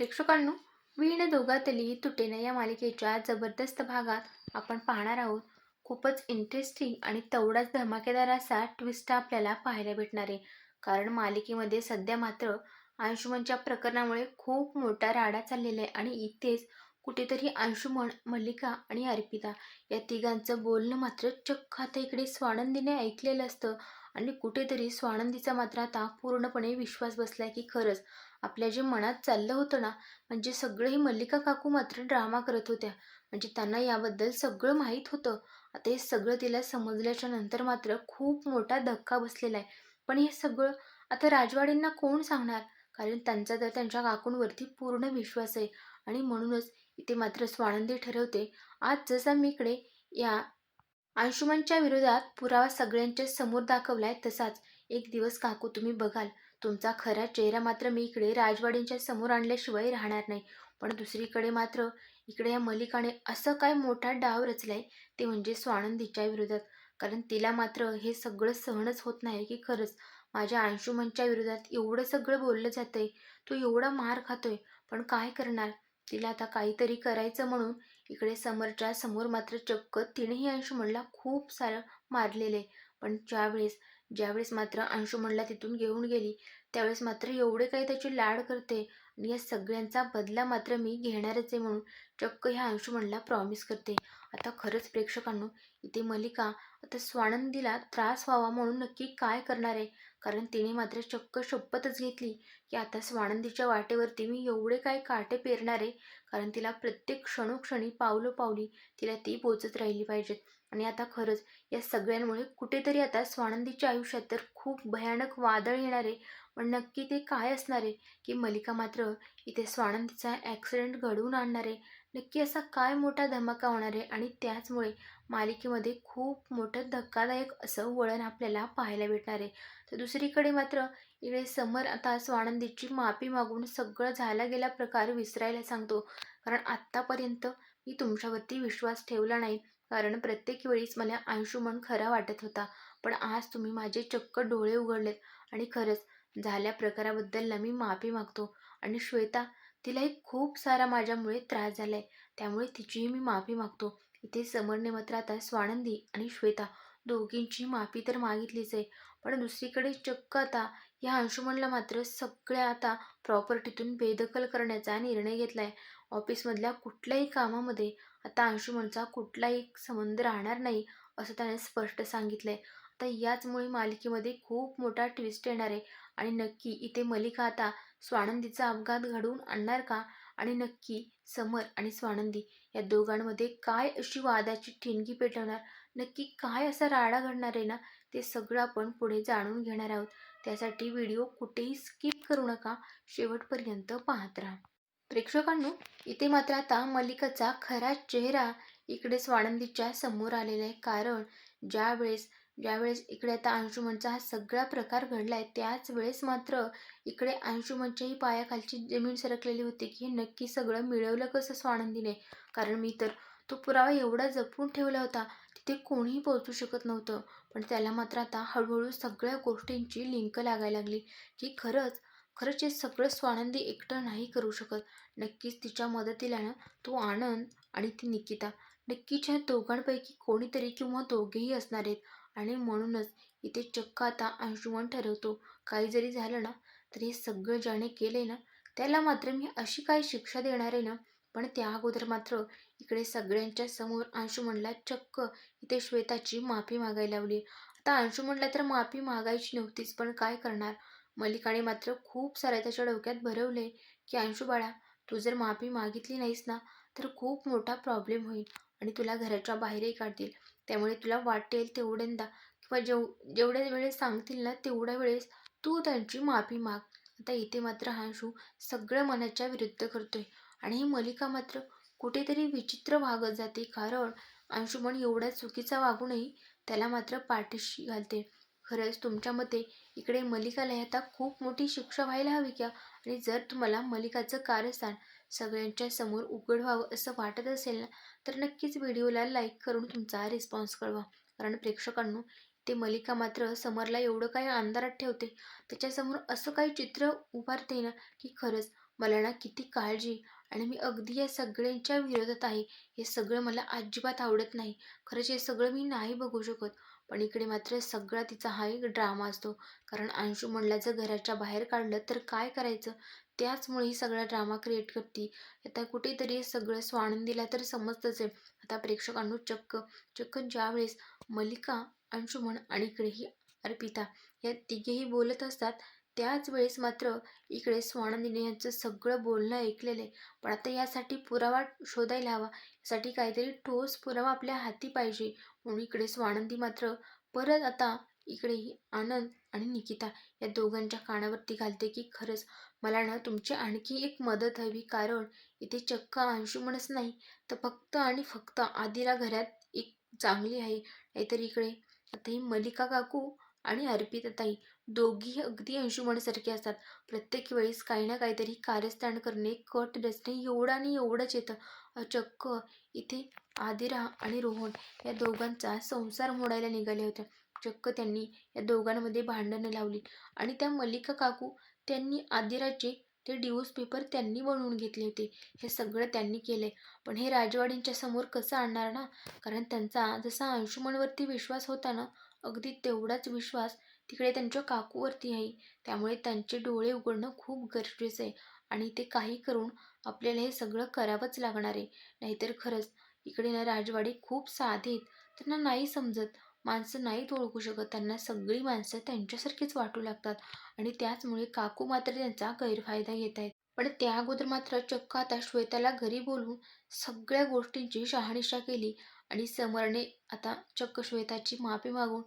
प्रेक्षकांनो वीण दोघातली तुटेना या मालिकेच्या जबरदस्त भागात आपण पाहणार आहोत. खूपच इंटरेस्टिंग आणि तेवढाच धमाकेदार असा ट्विस्ट आपल्याला पाहायला भेटणार आहे. कारण मालिकेमध्ये सध्या मात्र अंशुमनच्या प्रकरणामुळे खूप मोठा राडा चाललेला आहे आणि इथेच कुठेतरी अंशुमन मल्लिका आणि अर्पिता या तिघांचं बोलणं मात्र चक्क. आता इकडे स्वानंदीने ऐकलेलं असतं आणि कुठेतरी स्वानंदीचा मात्र आता पूर्णपणे विश्वास बसलाय की खरंच आपल्या जे मनात चाललं होतं ना म्हणजे सगळं ही मल्लिका काकू मात्र ड्रामा करत होत्या. म्हणजे त्यांना याबद्दल सगळं माहीत होतं. आता हे सगळं तिला समजल्याच्या नंतर मात्र खूप मोठा धक्का बसलेला आहे. पण हे सगळं आता राजवाडींना कोण सांगणार? कारण त्यांचा तर त्यांच्या काकूंवरती पूर्ण विश्वास आहे. आणि म्हणूनच इथे मात्र स्वानंदी ठरवते आज जसा मी इकडे या अंशुमनच्या विरोधात पुरावा सगळ्यांच्या समोर दाखवलाय तसाच एक दिवस काकू तुम्ही बघाल. तुमचा खरा चेहरा मात्र मी इकडे राजवाडींच्या समोर आणल्याशिवाय राहणार नाही. पण दुसरीकडे मात्र इकडे या मलिकाने असं काय मोठा डाव रचलाय ते म्हणजे स्वानंदीच्या विरोधात. कारण तिला मात्र हे सगळं सहनच होत नाही की खरंच. माझ्या अंशुमनच्या विरोधात एवढं सगळं बोललं जातंय तो एवढा मार खातोय पण काय करणार? तिला आता काहीतरी करायचं म्हणून इकडे समोरच्या समोर मात्र चक्क तिनेही अंशुमनला खूप सारं मारलेले पण ज्यावेळेस ज्यावेळेस मात्र अंशुमनला तिथून घेऊन गेली त्यावेळेस मात्र एवढे काही त्याची लाड करते आणि या सगळ्यांचा बदला मात्र मी घेणारच आहे म्हणून चक्क ह्या अंशुमनला प्रॉमिस करते. आता खरंच प्रेक्षकांनो इथे मलिका आता स्वानंदीला त्रास व्हावा म्हणून नक्की काय करणार आहे? कारण तिने मात्र चक्क शपथच घेतली की आता स्वानंदीच्या वाटेवरती मी एवढे काय काटे पेरणार आहे? कारण तिला प्रत्येक क्षणोक्षणी पावलं पावली तिला ती पोचत राहिली पाहिजेत. आणि आता खरंच या सगळ्यांमुळे कुठेतरी आता स्वानंदीच्या आयुष्यात तर खूप भयानक वादळ येणार आहे पण नक्की ते काय असणार आहे की मलिका मात्र इथे स्वानंदीचा ॲक्सिडेंट घडवून आणणार आहे नक्की असा काय मोठा धमाका होणार आहे आणि त्याचमुळे मालिकेमध्ये खूप मोठं धक्कादायक असं वळण आपल्याला पाहायला भेटणार आहे. तर दुसरीकडे मात्र इकडे समर आता स्वानंदीची माफी मागून सगळं झाला गेला प्रकार विसरायला सांगतो. कारण आत्तापर्यंत मी तुमच्यावरती विश्वास ठेवला नाही. कारण प्रत्येक वेळीच मला अंशुमन खरा वाटत होता. पण आज तुम्ही माझे चक्क डोळे उघडलेत आणि खरंच झाल्या प्रकाराबद्दल मी माफी मागतो. आणि श्वेता तिलाही खूप सारा माझ्यामुळे त्रास झाला आहे त्यामुळे तिचीही मी माफी मागतो. इथे समरने मात्र आता स्वानंदी आणि श्वेता दोघींची माफी तर मागितलीच आहे. पण दुसरीकडे चक्क आता या अंशुमनला मात्र सगळ्या आता प्रॉपर्टीतून बेदखल करण्याचा निर्णय घेतला आहे ऑफिसमधल्या कुठल्याही कामामध्ये आता अंशुमनचा कुठलाही संबंध राहणार नाही असं त्याने स्पष्ट सांगितलं आहे आता याचमुळे मालिकेमध्ये खूप मोठा ट्विस्ट येणार आहे. आणि नक्की इथे मलिका आता स्वानंदीचा अपघात घडवून आणणार का? आणि नक्की समर आणि स्वानंदी या दोघांमध्ये काय अशी वादाची ठिणगी पेटवणार? नक्की काय असा राडा घडणार आहे ना? ते सगळं आपण पुढे जाणून घेणार आहोत. त्यासाठी व्हिडिओ कुठेही स्किप करू नका. शेवटपर्यंत पाहत राहा. प्रेक्षकांनो इथे मात्र आता मलिकाचा खरा चेहरा इकडे स्वानंदीच्या समोर आलेला आहे. कारण ज्यावेळेस ज्यावेळेस इकडे आता अंशुमनचा हा सगळा प्रकार घडला आहे त्याच वेळेस मात्र इकडे अंशुमनच्याही पायाखालची जमीन सरकलेली होती की हे नक्की सगळं मिळवलं कसं स्वानंदीने? कारण मी तर तो पुरावा एवढा जपून ठेवला होता तिथे कोणीही पोहोचू शकत नव्हतं. पण त्याला मात्र आता हळूहळू सगळ्या गोष्टींची लिंक लागायला लागली की खरंच खरंच हे सगळं स्वानंदी एकटं नाही करू शकत. नक्कीच तिच्या मदतीला ना तो आनंद आणि ती निकिता नक्कीच ह्या दोघांपैकी कोणीतरी किंवा दोघेही असणार आहेत. आणि म्हणूनच इथे चक्क आता अंशुमन ठरवतो. काही जरी झालं ना तरी हे सगळं ज्याने केले ना त्याला मात्र मी अशी काही शिक्षा देणार आहे ना? पण त्या अगोदर मात्र इकडे सगळ्यांच्या समोर अंशुमनला चक्क इथे श्वेताची माफी मागायला लावली आता अंशुमनला तर माफी मागायची नव्हतीच पण काय करणार? मलिकाने मात्र खूप साऱ्या त्याच्या डोक्यात भरवले की अंशू बाळा तू जर माफी मागितली नाहीस ना तर खूप मोठा प्रॉब्लेम होईल आणि तुला घराच्या बाहेरही काढतील. त्यामुळे तुला वाटेल तेवढ्यांदा किंवा जेव जेवढ्या वेळेस सांगतील ना तेवढ्या वेळेस तू त्यांची माफी माग. आता इथे मात्र हांशू सगळं मनाच्या विरुद्ध करतोय आणि ही मलिका मात्र कुठेतरी विचित्र वागत जाते. कारण अंशुमन एवढ्या चुकीचा वागूनही त्याला मात्र पाठीशी घालते. खरंच तुमच्या मते इकडे मलिकाला आता खूप मोठी शिक्षा व्हायला हवी का? आणि जर तुम्हाला मलिकाचं कारस्थान सगळ्यांच्या समोर उघड व्हावं असं वाटत असेल ना तर नक्कीच व्हिडिओला लाईक करून तुमचा रिस्पॉन्स कळवा. कारण प्रेक्षकांनो ते मलिका मात्र समरला एवढं काही अंधारात ठेवते. त्याच्यासमोर असं काही चित्र उभारते ना की खरंच मला ना किती काळजी आणि मी अगदी या सगळ्यांच्या विरोधात आहे. हे सगळं मला अजिबात आवडत नाही. खरंच हे सगळं मी नाही बघू शकत. पण इकडे मात्र सगळा तिचा हा एक ड्रामा असतो. कारण अंशुमनला जर घराच्या बाहेर काढलं तर काय करायचं? त्याचमुळे ही सगळा ड्रामा क्रिएट करते. आता कुठेतरी सगळं स्वानंदीला तर समजतंच आहे. आता प्रेक्षकांनो चक्क चक्क ज्यावेळेस मल्लिका अंशुमन आणि इकडे ही अर्पिता या तिघेही बोलत असतात त्याच वेळेस मात्र इकडे स्वानंदीने यांचं सगळं बोलणं ऐकलेलं आहे. पण आता यासाठी पुरावा शोधायला हवा. यासाठी काहीतरी ठोस पुरावा आपल्या हाती पाहिजे. म्हणून इकडे स्वानंदी मात्र परत आता इकडे आनंद आणि निकिता या दोघांच्या कानावरती घालते की खरंच मला ना तुमची आणखी एक मदत हवी. कारण इथे चक्क अंशुमनच नाही तर फक्त आणि फक्त आदिला घरात एक चांगली आहे नाहीतर इकडे आता ही मल्लिका काकू आणि अर्पिता ताई दोघी अगदी अंशुमनसारखे असतात. प्रत्येक वेळेस काही ना काहीतरी कार्यस्थान करणे कट रचणे एवढं आणि एवढंच येतं. अ, चक्क इथे आदिरा आणि रोहन या दोघांचा संसार मोडायला निघाले होते. चक्क त्यांनी या दोघांमध्ये भांडणं लावली आणि त्या मल्लिका काकू त्यांनी आदिराचे ते डिवोर्स पेपर त्यांनी बनवून घेतले होते. हे सगळं त्यांनी केलंय. पण हे राजवाडींच्या समोर कसं आणणार ना? कारण त्यांचा जसा अंशुमनवरती विश्वास होता ना अगदी तेवढाच विश्वास तिकडे त्यांच्या काकूवरती आहे. त्यामुळे त्यांचे डोळे उघडणं खूप गरजेचं आहे आणि ते काही करून आपल्याला हे सगळं करावंच लागणार आहे. नाहीतर खरंच इकडे ना राजवाडी खूप साधे आहेत. त्यांना नाही समजत. माणसं नाहीत ओळखू शकत. त्यांना सगळी माणसं त्यांच्यासारखीच वाटू लागतात. आणि त्याचमुळे काकू मात्र त्यांचा गैरफायदा घेत आहेत. पण त्या अगोदर मात्र चक्क आता श्वेताला घरी बोलवून सगळ्या गोष्टींची शहानिशा केली. आणि समरने आता चक्क श्वेताची माफी मागून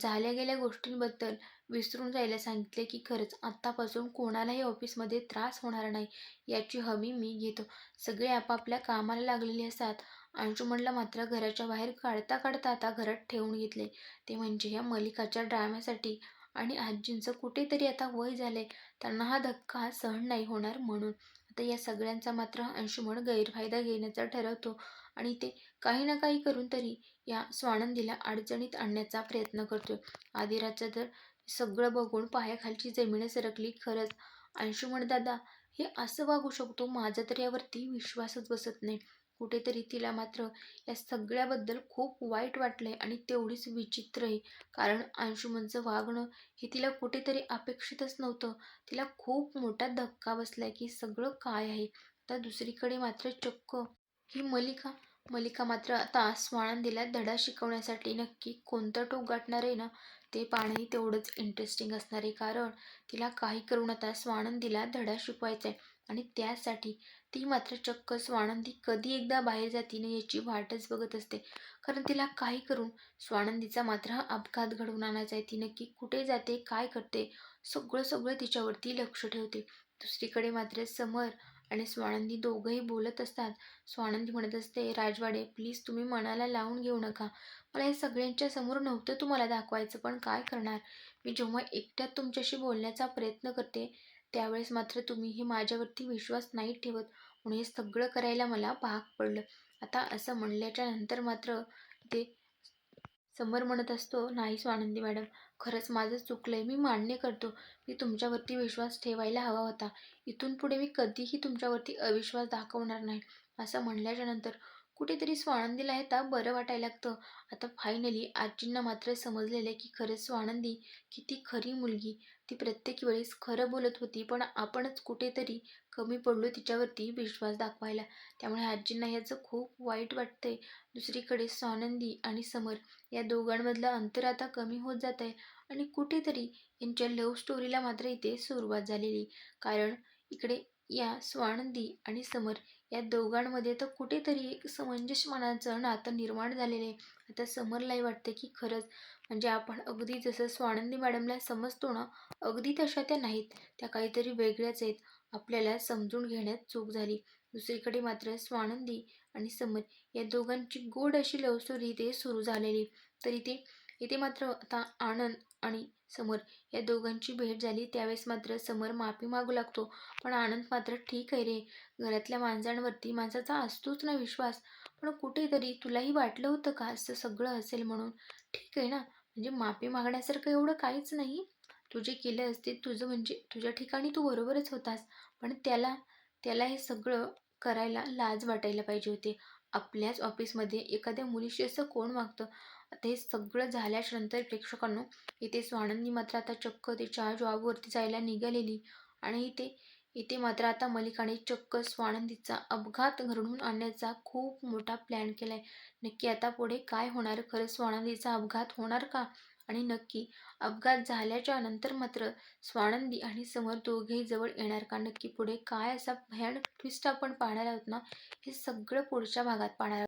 झाल्या गेल्या गोष्टींबद्दल विसरून जायला सांगितले की खरंच आत्तापासून कोणालाही ऑफिसमध्ये त्रास होणार नाही. याची हमी मी घेतो. सगळे आपापल्या कामाला लागलेले असतात. अंशुमनला मात्र घराच्या बाहेर काढता काढता आता घरात ठेवून घेतले. ते म्हणजे या मलिकाच्या ड्राम्यासाठी. आणि आजींचं कुठेतरी आता वय झाले त्यांना हा धक्का सहन नाही होणार म्हणून. आता या सगळ्यांचा मात्र अंशुमन गैरफायदा घेण्याचा ठरवतो. आणि ते काही ना काही करून तरी या स्वानंदीला अडचणीत आणण्याचा प्रयत्न करतो आदिराचं तर सगळं बघून पायाखालची जमीन सरकली खरंच. अंशुमन दादा हे असं वागू शकतो? माझा तर यावरती विश्वासच बसत नाही. कुठेतरी तिला मात्र या सगळ्याबद्दल खूप वाईट वाटलंय आणि तेवढीच विचित्र आहे कारण अंशुमनचं वागणं हे तिला कुठेतरी अपेक्षितच नव्हतं. तिला खूप मोठा धक्का बसलाय की सगळं काय आहे? तर दुसरीकडे मात्र चक्क. ही मलिका मलिका मात्र आता स्वानंदीला धडा शिकवण्यासाठी नक्की कोणतं टोक गाठणार आहे ना? ते पाहणंही तेवढंच इंटरेस्टिंग असणार आहे. कारण तिला काही करून आता स्वानंदीला धडा शिकवायचा आहे आणि त्यासाठी ती मात्र चक्क स्वानंदी कधी एकदा बाहेर जाती ना याची वाटच बघत असते. कारण तिला काही करून स्वानंदीचा मात्र हा अपघात घडवून आणायचा आहे. ती नक्की कुठे जाते काय करते सगळं सगळं तिच्यावरती लक्ष ठेवते. दुसरीकडे मात्र समर आणि स्वानंदी दोघंही बोलत असतात. स्वानंदी म्हणत असते राजवाडे प्लीज तुम्ही मनाला लावून घेऊ नका. मला हे सगळ्यांच्या समोर नव्हतं तुम्हाला दाखवायचं पण काय करणार? मी जेव्हा एकट्यात तुमच्याशी बोलण्याचा प्रयत्न करते त्यावेळेस मात्र तुम्ही हे माझ्यावरती विश्वास नाही ठेवत म्हणून हे सगळं करायला मला भाग पडलं. आता असं म्हणल्याच्या नंतर मात्र ते समर म्हणत असतो नाही स्वानंदी मॅडम खरंच माझं चुकलंय. मी मान्य करतो. मी तुमच्यावरती विश्वास ठेवायला हवा होता. इथून पुढे मी कधीही तुमच्यावरती अविश्वास दाखवणार नाही. असं म्हणल्याच्या नंतर कुठेतरी स्वानंदीला हे आता बरं वाटायला लागतं. आता फायनली आजींना मात्र समजलेलं आहे की खरंच स्वानंदी किती खरी मुलगी. ती प्रत्येक वेळेस खरं बोलत होती पण आपणच कुठेतरी कमी पडलो तिच्यावरती विश्वास दाखवायला. त्यामुळे आजींना याचं खूप वाईट वाटतंय. दुसरीकडे स्वानंदी आणि समर या दोघांमधलं अंतर आता कमी होत जात आहे आणि कुठेतरी यांच्या लव्ह स्टोरीला मात्र इथे सुरुवात झालेली. कारण इकडे या स्वानंदी आणि समर या दोघांमध्ये तर कुठेतरी एक समंजसपणाचं नातं निर्माण झालेलं आहे. आता समरलाही वाटते की खरंच म्हणजे आपण अगदी जसं स्वानंदी मॅडमला समजतो ना अगदी तशा त्या नाहीत. त्या काहीतरी वेगळ्याच आहेत. आपल्याला समजून घेण्यात चूक झाली. दुसरीकडे मात्र स्वानंदी आणि समर या दोघांची गोड अशी लव्ह स्टोरी इथे सुरू झालेली. तर इथे इथे मात्र आता आनंद आणि समर या दोघांची भेट झाली. त्यावेळेस मात्र समर माफी मागू लागतो. पण आनंद मात्र ठीक आहे रे. घरातल्या माणसांवरती माणसाचा असतोच ना विश्वास. पण कुठेतरी तुलाही वाटलं होतं का असं सगळं असेल म्हणून? ठीक आहे ना? म्हणजे माफी मागण्यासारखं एवढं काहीच नाही. तू जे केलं असते तुझं म्हणजे तुझ्या ठिकाणी तू बरोबरच होतास. पण त्याला त्याला हे सगळं करायला लाज वाटायला पाहिजे होते. आपल्याच ऑफिसमध्ये एखाद्या मुलीशी असं कोण मागतं आता हे सगळं झाल्याच्यानंतर प्रेक्षकांनो, इथे स्वानंदी मात्र आता चक्क तिच्या जॉबवरती जायला निघालेली आणि इथे इथे मात्र आता मलिकाने चक्क स्वानंदीचा अपघात घडवून आणण्याचा खूप मोठा प्लॅन केलाय. नक्की आता पुढे काय होणार? खरं स्वानंदीचा अपघात होणार का? आणि नक्की अपघात झाल्याच्यानंतर मात्र स्वानंदी आणि समर दोघेही जवळ येणार का? नक्की पुढे काय असा भयानक ट्विस्ट आपण पाहणार आहोत ना, हे सगळं पुढच्या भागात पाहणार